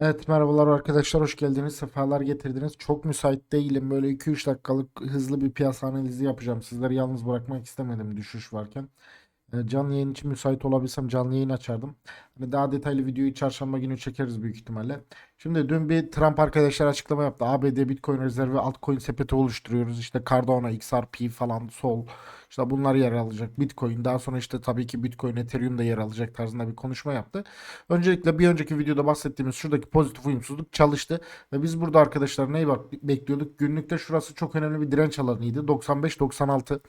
Evet merhabalar arkadaşlar hoş geldiniz sefalar getirdiniz. Çok müsait değilim böyle 2-3 dakikalık hızlı bir piyasa analizi yapacağım. Sizleri yalnız bırakmak istemedim düşüş varken. E, canlı yayın için müsait olabilsem canlı yayın açardım hani daha detaylı videoyu çarşamba günü çekeriz büyük ihtimalle. Şimdi dün bir Trump arkadaşlar açıklama yaptı. ABD Bitcoin rezervi altcoin sepeti oluşturuyoruz. İşte Cardano XRP falan Sol. İşte bunlar yer alacak. Bitcoin. Daha sonra işte tabii ki Bitcoin Ethereum da yer alacak tarzında bir konuşma yaptı. Öncelikle bir önceki videoda bahsettiğimiz şuradaki pozitif uyumsuzluk çalıştı. Ve biz burada arkadaşlar neyi bekliyorduk? Günlükte şurası çok önemli bir direnç alanıydı. 95-96.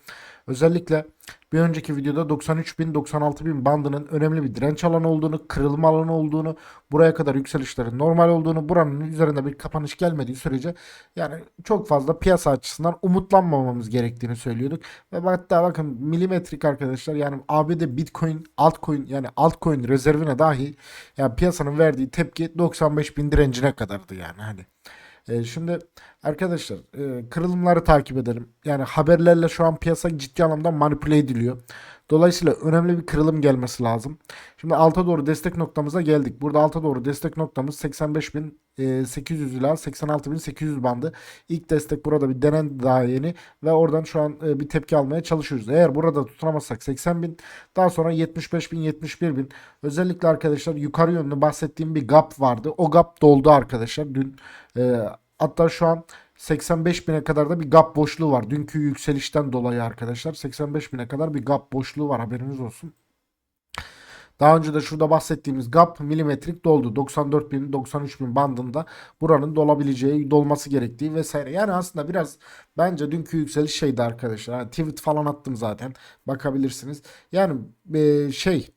Özellikle bir önceki videoda 93 bin 96 bin bandının önemli bir direnç alanı olduğunu, kırılma alanı olduğunu, buraya kadar yükselişlerin normal olduğunu, buranın üzerinde bir kapanış gelmediği sürece yani çok fazla piyasa açısından umutlanmamamız gerektiğini söylüyorduk. Ve hatta bakın milimetrik arkadaşlar yani ABD Bitcoin altcoin yani altcoin rezervine dahi yani piyasanın verdiği tepki 95 bin direncine kadardı yani hani. E, şimdi arkadaşlar e, kırılımları takip edelim. Yani haberlerle şu an piyasa ciddi anlamda manipüle ediliyor. Dolayısıyla önemli bir kırılım gelmesi lazım. Şimdi alta doğru destek noktamıza geldik. Burada alta doğru destek noktamız 85.800 ila 86.800 bandı. İlk destek burada bir denen daha yeni ve oradan şu an e, bir tepki almaya çalışıyoruz. Eğer burada tutunamazsak 80.000 daha sonra 75.000 71.000 özellikle arkadaşlar yukarı yönlü bahsettiğim bir gap vardı. O gap doldu arkadaşlar. Dün e, hatta şu an 85 bine kadar da bir gap boşluğu var. Dünkü yükselişten dolayı arkadaşlar 85 bine kadar bir gap boşluğu var haberiniz olsun. Daha önce de şurada bahsettiğimiz gap milimetrik doldu. 94 bin 93 bin bandında buranın dolabileceği dolması gerektiği vesaire. Yani aslında biraz bence dünkü yükseliş şeydi arkadaşlar. Yani tweet falan attım zaten bakabilirsiniz. Yani e, şey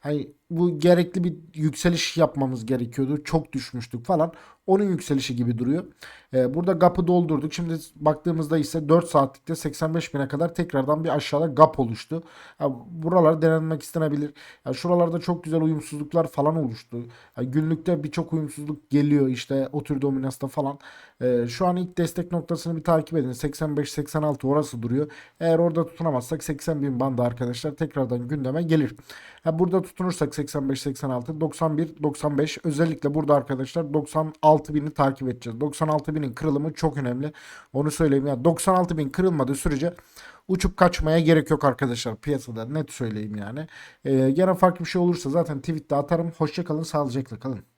Hani bu gerekli bir yükseliş yapmamız gerekiyordu. Çok düşmüştük falan. Onun yükselişi gibi duruyor. Ee, burada gap'ı doldurduk. Şimdi baktığımızda ise 4 saatlikte 85 bine kadar tekrardan bir aşağıda gap oluştu. Ya, buralar denenmek istenebilir. Ya, şuralarda çok güzel uyumsuzluklar falan oluştu. Ya, günlükte birçok uyumsuzluk geliyor işte o tür dominansta falan. Ee, şu an ilk destek noktasını bir takip edin. 85-86 orası duruyor. Eğer orada tutunamazsak 80 bin bandı arkadaşlar tekrardan gündeme gelir. Ya, burada tutunursak 85-86, 91-95 özellikle burada arkadaşlar 96 bini takip edeceğiz. 96 binin kırılımı çok önemli. Onu söyleyeyim ya 96 bin kırılmadığı sürece uçup kaçmaya gerek yok arkadaşlar piyasada net söyleyeyim yani. Ee, gene farklı bir şey olursa zaten tweette atarım. Hoşçakalın sağlıcakla kalın.